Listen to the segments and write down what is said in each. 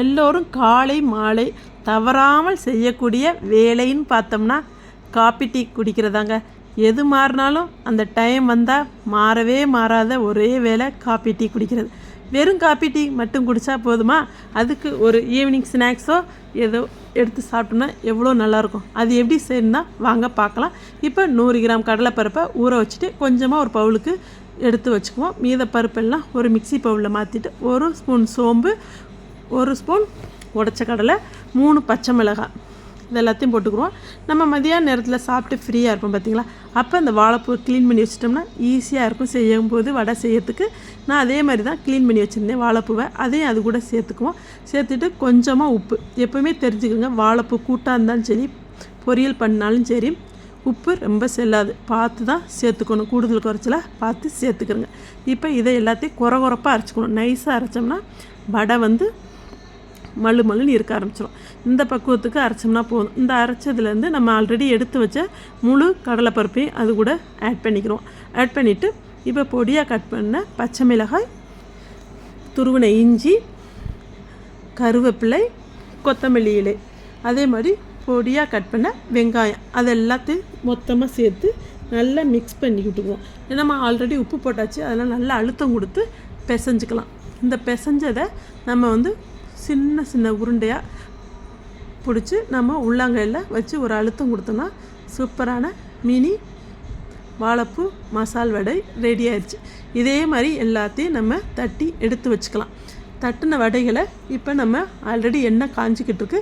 எல்லோரும் காலை மாலை தவறாமல் செய்யக்கூடிய வேலைன்னு பார்த்தோம்னா காப்பி டீ குடிக்கிறதாங்க. எது மாறினாலும் அந்த டைம் வந்தால் மாறவே மாறாத ஒரே வேலை காப்பி டீ குடிக்கிறது. வெறும் காப்பி டீ மட்டும் குடித்தா போதுமா? அதுக்கு ஒரு ஈவினிங் ஸ்நாக்ஸோ ஏதோ எடுத்து சாப்பிட்டோம்னா எவ்வளோ நல்லாயிருக்கும். அது எப்படி செய்யணும்னா வாங்க பார்க்கலாம். இப்போ நூறு கிராம் கடலைப்பருப்பை ஊற வச்சுட்டு கொஞ்சமாக ஒரு பவுலுக்கு எடுத்து வச்சுக்குவோம். மீத பருப்பெல்லாம் ஒரு மிக்ஸி பவுலில் மாற்றிட்டு ஒரு ஸ்பூன் சோம்பு ஒரு ஸ்பூன் உடச்ச கடலை மூணு பச்சை மிளகாய். இது எல்லாத்தையும் போட்டுக்குருவோம். நம்ம மதியான நேரத்தில் சாப்பிட்டு ஃப்ரீயாக இருப்போம் பார்த்தீங்களா அப்போ இந்த வாழைப்பூ க்ளீன் பண்ணி வச்சிட்டோம்னா ஈஸியாக இருக்கும். செய்யும் போது வடை செய்யறதுக்கு நான் அதே மாதிரி தான் க்ளீன் பண்ணி வச்சுருந்தேன் வாழைப்பூவை. அதையும் அது கூட சேர்த்துக்குவோம். சேர்த்துட்டு கொஞ்சமாக உப்பு. எப்போவுமே தெரிஞ்சுக்கோங்க வாழைப்பூ கூட்டாக இருந்தாலும் சரி பொரியல் பண்ணாலும் சரி உப்பு ரொம்ப செல்லாது. பார்த்து தான் சேர்த்துக்கணும். கூடுதல் குறைச்சலாக பார்த்து சேர்த்துக்கிறோங்க இப்போ இதை எல்லாத்தையும் குறை குறப்பாக அரைச்சிக்கணும். நைஸாக அரைச்சோம்னா வடை வந்து மல்லு மல்லுன்னு இருக்க ஆரம்பிச்சிடும் இந்த பக்குவத்துக்கு அரைச்சோம்னா போதும். இந்த அரைச்சதுலேருந்து நம்ம ஆல்ரெடி எடுத்து வச்ச முழு கடலைப்பருப்பையும் அது கூட ஆட் பண்ணிக்கிறோம். ஆட் பண்ணிவிட்டு இப்போ பொடியாக கட் பண்ண பச்சை மிளகாய் துருவின இஞ்சி கருவேப்பிலை கொத்தமல்லி இலை. அதே மாதிரி பொடியாக கட் பண்ண வெங்காயம். அது எல்லாத்தையும் மொத்தமாக சேர்த்து நல்லா மிக்ஸ் பண்ணி விட்டுக்குவோம். ஏன்னா நம்ம ஆல்ரெடி உப்பு போட்டாச்சு. அதெல்லாம் நல்லா அழுத்தம் கொடுத்து பிசைஞ்சுக்கலாம். இந்த பிசைஞ்சதை நம்ம வந்து சின்ன சின்ன உருண்டையாக பிடிச்சி நம்ம உள்ளாங்கையில் வச்சு ஒரு அழுத்தம் கொடுத்தோம்னா சூப்பரான மினி வாழைப்பூ மசால் வடை ரெடி ஆயிடுச்சு இதே மாதிரி எல்லாத்தையும் நம்ம தட்டி எடுத்து வச்சுக்கலாம். தட்டின வடைகளை இப்போ நம்ம ஆல்ரெடி எண்ணெய் காஞ்சிக்கிட்டு இருக்கு.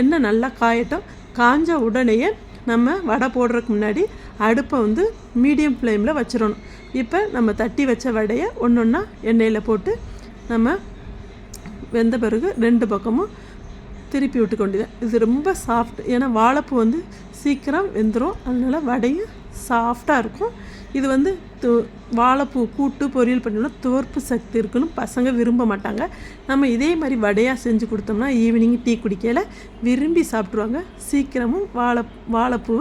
எண்ணெய் நல்லா காயட்டும். காஞ்ச உடனேயே நம்ம வடை போடுறதுக்கு முன்னாடி அடுப்பை வந்து மீடியம் ஃப்ளேமில் வச்சிடணும். இப்போ நம்ம தட்டி வச்ச வடையை ஒன்று ஒன்றா எண்ணெயில் போட்டு நம்ம வெந்த பிறகு ரெண்டு பக்கமும் திருப்பி விட்டு கொண்டுதான் இது ரொம்ப சாஃப்ட் ஏன்னா வாழைப்பூ வந்து சீக்கிரம் வெந்துடும் அதனால் வடையும் சாஃப்டாக இருக்கும். இது வந்து து வாழைப்பூ கூட்டு பொரியல் பண்ணோம்னா துவர்ப்பு சக்தி இருக்குன்னு பசங்க விரும்ப மாட்டாங்க. நம்ம இதே மாதிரி வடையாக செஞ்சு கொடுத்தோம்னா ஈவினிங் டீ குடிக்கையில் விரும்பி சாப்பிட்ருவாங்க சீக்கிரமும் வாழை வாழைப்பூ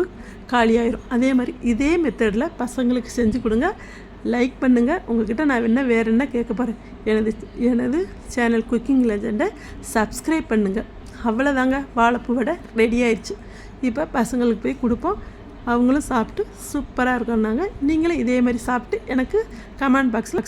காலியாயிரும். அதே மாதிரி இதே மெத்தடில் பசங்களுக்கு செஞ்சு கொடுங்க. லைக் பண்ணுங்கள் உங்ககிட்ட நான் என்ன வேறு என்ன கேட்க போகிறேன் எனது எனது சேனல் குக்கிங் லெஜெண்டை சப்ஸ்கிரைப் பண்ணுங்கள் அவ்வளோதாங்க வாழைப்பூ வடை ரெடி ஆயிடுச்சு இப்போ பசங்களுக்கு போய் கொடுப்போம். அவங்களும் சாப்பிட்டு சூப்பராக இருக்கோன்னாங்க நீங்களும் இதே மாதிரி சாப்பிட்டு எனக்கு கமெண்ட் பாக்ஸில்